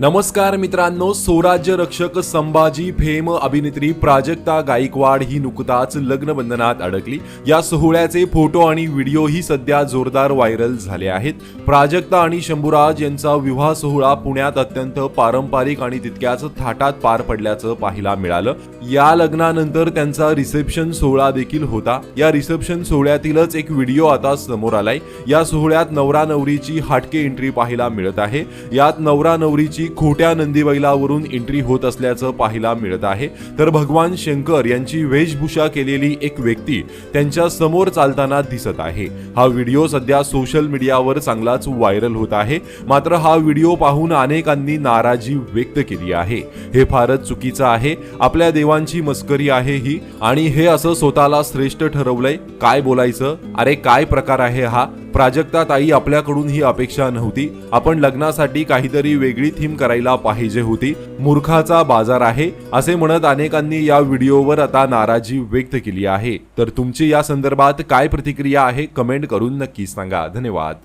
नमस्कार मित्रांनो स्वराज्य रक्षक संभाजी फेम अभिनेत्री प्राजक्ता गायकवाड ही नुकताच लग्नबंधनात अडकली. या सोहळ्याचे फोटो आणि व्हिडिओही सध्या जोरदार व्हायरल झाले आहेत. प्राजक्ता आणि शंभूराज यांचा विवाह सोहळा पुण्यात अत्यंत पारंपरिक आणि तितक्याच थाटात पार पडल्याचं पाहायला मिळालं. या लग्नानंतर त्यांचा रिसेप्शन सोहळा देखील होता. या रिसेप्शन सोहळ्यातीलच एक व्हिडिओ आता समोर आलाय. या सोहळ्यात नवरा नवरीची हाटके एंट्री पाहायला मिळत आहे. यात नवरा नवरीची खोट्या नंदीबैलावरून एंट्री होत असल्याचं पाहायला मिळत आहे. तर भगवान शंकर यांची वेशभूषा केलेली एक व्यक्ती त्यांच्यासमोर चालताना दिसत आहे. हा व्हिडिओ सध्या सोशल मीडियावर चांगलाच व्हायरल होत आहे. मात्र हा व्हिडिओ पाहून अनेकांनी नाराजी व्यक्त केली आहे. हे फारच चुकीचं आहे. आपल्या देवांची मस्करी आहे ही. आणि हे असं स्वतःला श्रेष्ठ ठरवलंय. काय बोलायचं? अरे काय प्रकार आहे हा? प्राजक्ता ताई आपल्याकडून ही अपेक्षा नव्हती. आपण लग्नासाठी काहीतरी वेगळी थीम करायला पाहिजे होती. मूर्खाचा बाजार आहे असे म्हणत अनेकांनी या व्हिडिओवर आता नाराजी व्यक्त केली आहे. तर तुमची या संदर्भात काय प्रतिक्रिया आहे कमेंट करून नक्की सांगा. धन्यवाद.